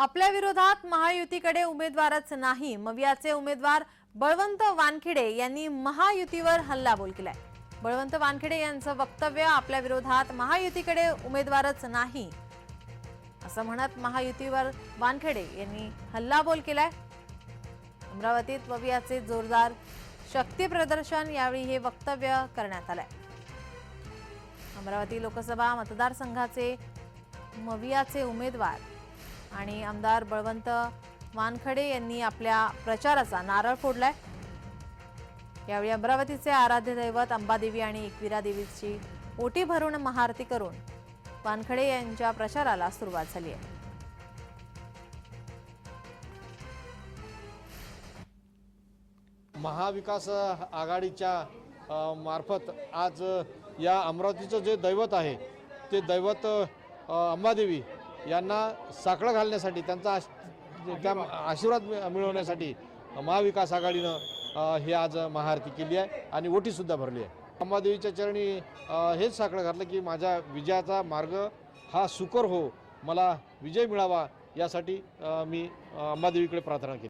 आपल्या विरोधात महायुतीकडे उमेदवारच नाही. मवियाचे उमेदवार बळवंत वानखेडे यांनी महायुतीवर हल्लाबोल केलाय. बळवंत वानखेडे यांचं वक्तव्य आपल्या विरोधात महायुतीकडे उमेदवारच नाही. असं म्हणत महायुतीवर वानखेडे यांनी हल्लाबोल केलाय. अमरावतीत मवियाचे जोरदार शक्ती प्रदर्शन यावेळी हे वक्तव्य करण्यात आलंय. अमरावती लोकसभा मतदारसंघाचे मवियाचे उमेदवार आणि आमदार बळवंत वानखडे यांनी आपल्या प्रचाराचा नारळ फोडलाय. यावेळी अमरावतीचे आराध्य दैवत अंबादेवी आणि एकविरा देवीची ओटी भरून महाआरती करून वानखडे यांच्या प्रचाराला सुरुवात झाली आहे. महाविकास आघाडीच्या मार्फत आज या अमरावतीचं जे दैवत आहे ते दैवत अंबादेवी यांना साकडं घालण्यासाठी त्यांचा त्या आशीर्वाद मिळवण्यासाठी महाविकास आघाडीनं हे ही आज महाआरती केली आहे आणि ओटीसुद्धा भरली आहे. अंबादेवीच्या चरणी हेच साकडं घातलं की माझ्या विजयाचा मार्ग हा सुकर हो मला विजय मिळावा यासाठी मी अंबादेवीकडे प्रार्थना केली.